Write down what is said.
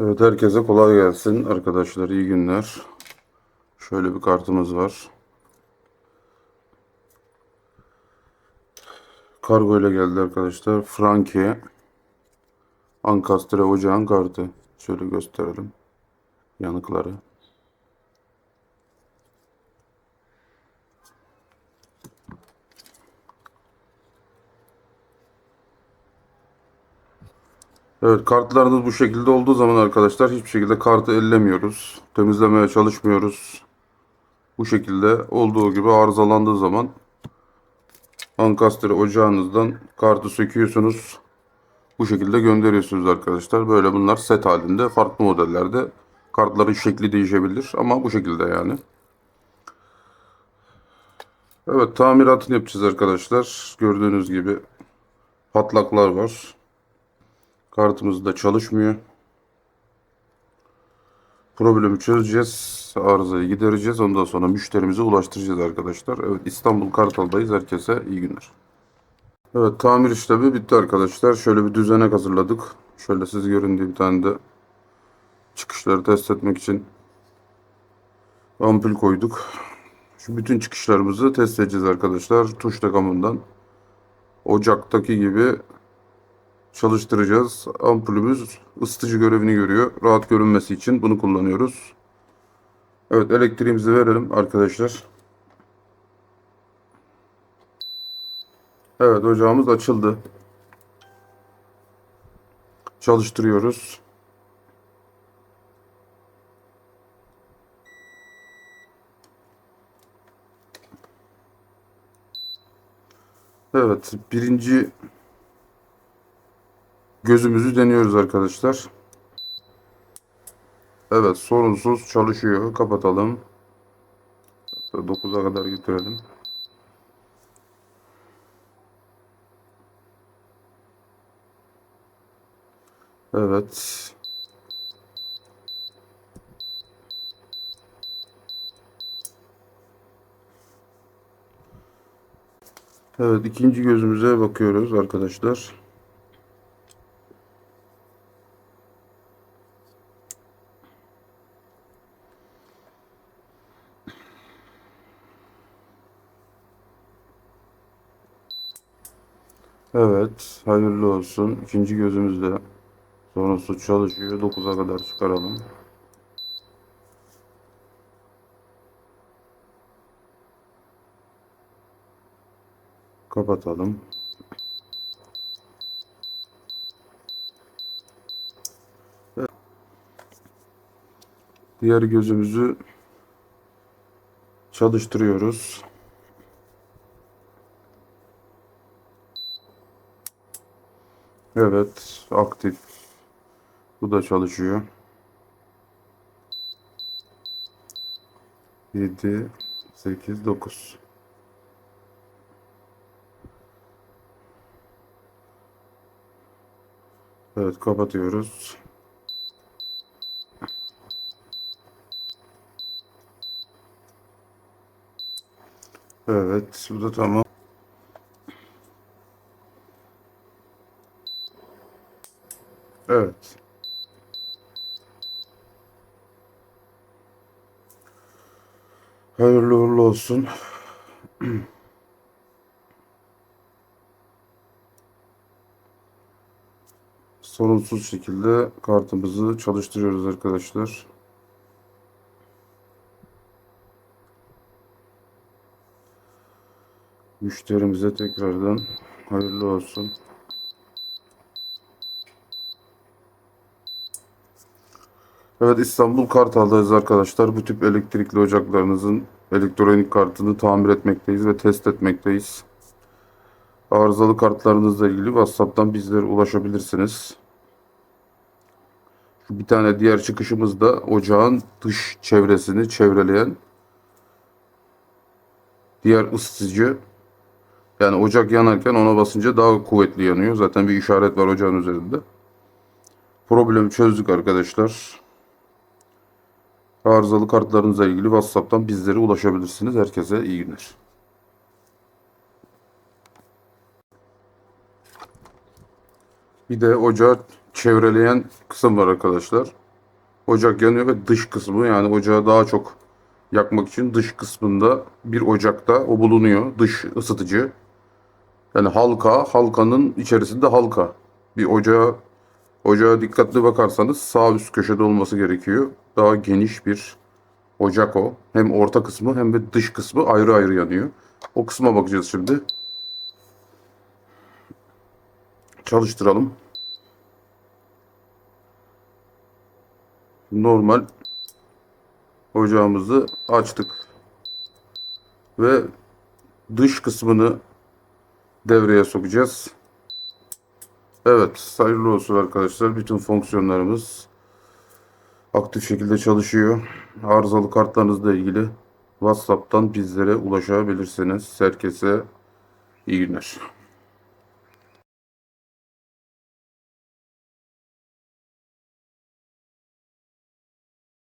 Evet herkese kolay gelsin arkadaşlar iyi günler. Şöyle bir kartımız var. Kargo ile geldi arkadaşlar. Franke Ankastre ocağın kartı. Şöyle gösterelim. Yanıkları. Evet kartlarınız bu şekilde olduğu zaman arkadaşlar hiçbir şekilde kartı ellemiyoruz. Temizlemeye çalışmıyoruz. Bu şekilde olduğu gibi arızalandığı zaman Ankastre ocağınızdan kartı söküyorsunuz. Bu şekilde gönderiyorsunuz arkadaşlar. Böyle bunlar set halinde farklı modellerde. Kartların şekli değişebilir ama bu şekilde yani. Evet tamiratını yapacağız arkadaşlar. Gördüğünüz gibi patlaklar var. Kartımız da çalışmıyor. Problemi çözeceğiz. Arızayı gidereceğiz. Ondan sonra müşterimize ulaştıracağız arkadaşlar. Evet İstanbul Kartal'dayız. Herkese iyi günler. Evet tamir işlemi bitti arkadaşlar. Şöyle bir düzenek hazırladık. Şöyle siz görün diye bir tane de çıkışları test etmek için ampul koyduk. Şu bütün çıkışlarımızı test edeceğiz arkadaşlar. Tuş takımından. Ocaktaki gibi çalıştıracağız. Ampulümüz ısıtıcı görevini görüyor. Rahat görünmesi için bunu kullanıyoruz. Evet elektriğimizi verelim arkadaşlar. Evet ocağımız açıldı. Çalıştırıyoruz. Evet birinci gözümüzü deniyoruz arkadaşlar. Evet sorunsuz çalışıyor. Kapatalım. 9'a kadar getirelim. Evet. Evet ikinci gözümüze bakıyoruz arkadaşlar. Evet, hayırlı olsun. İkinci gözümüzde sorunsuz çalışıyor. 9'a kadar çıkaralım. Kapatalım. Diğer gözümüzü çalıştırıyoruz. Evet, aktif. Bu da çalışıyor. 7 8 9 Evet, kapatıyoruz. Evet, bu da tamam. Evet. Hayırlı uğurlu olsun. Sorunsuz şekilde kartımızı çalıştırıyoruz arkadaşlar. Müşterimize tekrardan hayırlı olsun. Evet İstanbul Kartal'dayız arkadaşlar. Bu tip elektrikli ocaklarınızın elektronik kartını tamir etmekteyiz ve test etmekteyiz. Arızalı kartlarınızla ilgili WhatsApp'tan bizlere ulaşabilirsiniz. Bir tane diğer çıkışımız da ocağın dış çevresini çevreleyen diğer ısıtıcı. Yani ocak yanarken ona basınca daha kuvvetli yanıyor. Zaten bir işaret var ocağın üzerinde. Problemi çözdük arkadaşlar. Arızalı kartlarınızla ilgili WhatsApp'tan bizlere ulaşabilirsiniz. Herkese iyi günler. Bir de ocağı çevreleyen kısım var arkadaşlar. Ocak yanıyor ve dış kısmı yani ocağı daha çok yakmak için dış kısmında bir ocakta o bulunuyor. Dış ısıtıcı. Yani halka, halkanın içerisinde halka. Bir ocağa, ocağa dikkatli bakarsanız sağ üst köşede olması gerekiyor. Daha geniş bir ocak o. Hem orta kısmı hem de dış kısmı ayrı ayrı yanıyor. O kısma bakacağız şimdi. Çalıştıralım. Normal ocağımızı açtık. Ve dış kısmını devreye sokacağız. Evet, hayırlı olsun arkadaşlar. Bütün fonksiyonlarımız aktif şekilde çalışıyor. Arızalı kartlarınızla ilgili WhatsApp'tan bizlere ulaşabilirsiniz. Herkese iyi günler.